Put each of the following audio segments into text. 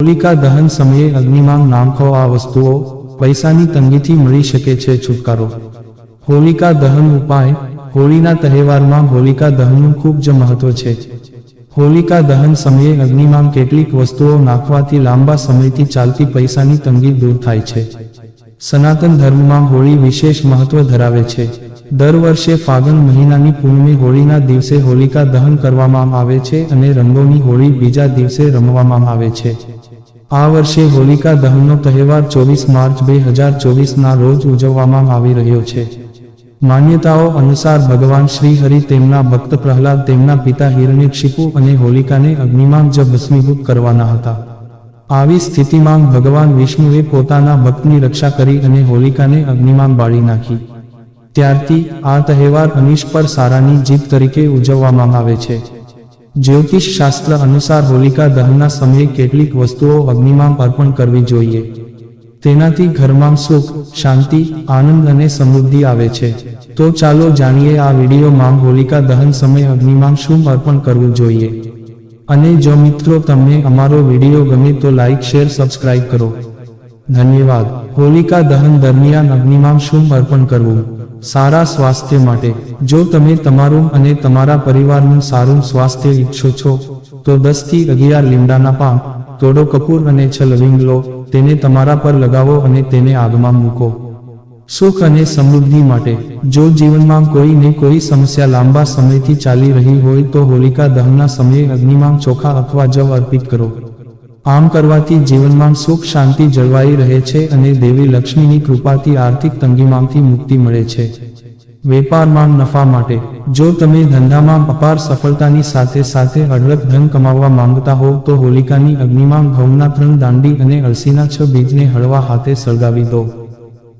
હોલિકા દહન સમયે અગ્નિમાં નાખો આ વસ્તુઓ, પૈસાની તંગીથી મળી શકે છે છુટકારો. હોલિકા દહન ઉપાય, હોળીના તહેવારમાં હોલિકા દહનનું ખૂબ જ મહત્વ છે. હોલિકા દહન સમયે અગ્નિમાં કેટલીક વસ્તુઓ નાખવાથી લાંબા સમયથી ચાલતી પૈસાની તંગી દૂર થાય છે. સનાતન ધર્મમાં હોળી વિશેષ મહત્વ ધરાવે છે. દર વર્ષે ફાગણ મહિનાની પૂનમે હોળીના દિવસે હોલિકા દહન કરવામાં આવે છે અને રંગોની હોળી બીજા દિવસે રમવામાં આવે છે. આ વર્ષે હોલિકા દહનનો તહેવાર ચોવીસ માર્ચ બે હજાર ચોવીસના રોજ ઉજવવામાં આવી રહ્યો છે. માન્યતાઓ અનુસાર ભગવાન શ્રી હરિ તેમના ભક્ત પ્રહલાદ, તેમના પિતા હિરણ્યક્ષિપુ અને હોલિકાને અગ્નિમાં જ ભસ્મીભૂત કરવાના હતા. આવી સ્થિતિમાં ભગવાન વિષ્ણુએ પોતાના ભક્તની રક્ષા કરી અને હોલિકાને અગ્નિમાં બાળી નાખી. ત્યારથી આ તહેવાર અનિશ સારાની જીત તરીકે ઉજવવામાં આવે છે. જ્યોતિષ શાસ્ત્ર અનુસાર હોલિકા દહનના સમયે કેટલીક વસ્તુઓ અગ્નિમાં અર્પણ કરવી જોઈએ. તેનાથી ઘરમાં સુખ, શાંતિ, આનંદ અને સમૃદ્ધિ આવે છે. તો ચાલો જાણીએ આ વિડીયોમાં હોલિકા દહન સમયે અગ્નિમાં શું અર્પણ કરવું જોઈએ. અને જો મિત્રો તમને અમારો વીડિયો ગમે તો લાઇક શેર સબસ્ક્રાઇબ કરો. ધન્યવાદ. હોલિકા દહન દરમિયાન અગ્નિમાં શું અર્પણ કરવું? સારા સ્વાસ્થ્ય માટે. જો તમે તમારું અને તમારા પરિવારનું સારું સ્વાસ્થ્ય ઈચ્છો છો, તો દસથી અગિયાર લીમડાના પાન તોડો કપૂર અને છ લવિંગ લો, તેને તમારા પર લગાવો અને તેને આગમાં મૂકો. સુખ અને સમૃદ્ધિ માટે, જો જીવનમાં કોઈને કોઈ સમસ્યા લાંબા સમયથી ચાલી રહી હોય તો હોલિકા દહનના સમયે અગ્નિમાં ચોખા અથવા જવ અર્પિત કરો. આમ કરવાથી જીવનમાં સુખ, શાંતિ, જળવાઈ રહે છે અને દેવી લક્ષ્મીની કૃપાથી આર્થિક તંગીમાંથી મુક્તિ મળે છે. વેપારમાં નફા માટે, જો તમે ધંધામાં અપાર સફળતાની સાથે સાથે અઢળક ધન કમાવવા માંગતા હો, તો હોલિકાની અગ્નિમાં ઘઉંના ત્રણ દાંડી અને અળસીના છ બીજને હળવા હાથે સળગાવી દો.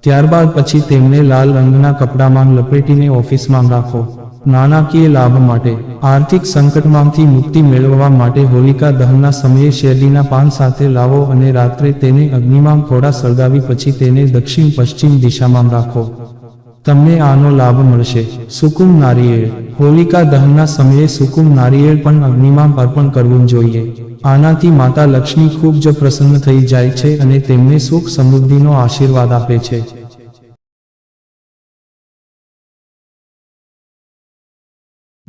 ત્યારબાદ પછી તેમને લાલ રંગના કપડામાં લપેટીને ઓફિસમાં રાખો. નાણાકીય લાભ માટે, આર્થિક સંકટમાંથી મુક્તિ મેળવવા માટે હોલિકા દહનના સમયે શેરડીના પાન સાથે લાવો અને રાત્રે તેને અગ્નિમાં થોડા સળગાવી પછી તેને દક્ષિણ પશ્ચિમ દિશામાં રાખો. તમને આનો લાભ મળશે. સુકુમ નારિયેળ. હોલિકા દહનના સમયે સુકુમ નારિયેળ પણ અગ્નિમાં અર્પણ કરવું જોઈએ. આનાથી માતા લક્ષ્મી ખૂબ જ પ્રસન્ન થઈ જાય છે અને તેમને સુખ સમૃદ્ધિનો આશીર્વાદ આપે છે.